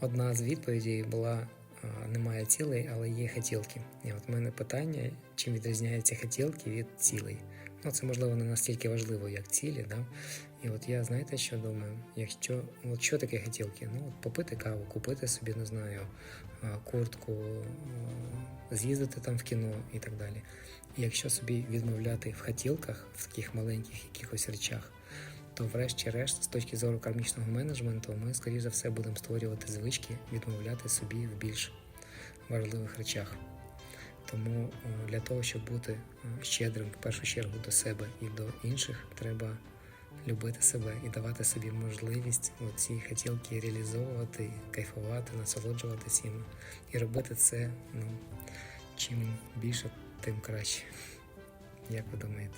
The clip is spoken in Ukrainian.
одна з відповідей була немає цілей, але є хотілки. І от в мене питання, чим відрізняються хотілки від цілей. Ну, це можливо не настільки важливо, як цілі, да? І от я знаєте, що думаю, якщо от що таке хотілки? Ну, от попити каву, купити собі, не знаю, куртку, з'їздити там в кіно і так далі. І якщо собі відмовляти в хотілках, в таких маленьких якихось речах, то врешті-решт, з точки зору кармічного менеджменту, ми, скоріш за все, будемо створювати звички, відмовляти собі в більш важливих речах. Тому для того, щоб бути щедрим в першу чергу до себе і до інших, треба любити себе і давати собі можливість ці хотілки реалізовувати, кайфувати, насолоджуватися їм і робити це ну, чим більше, тим краще. Як ви думаєте?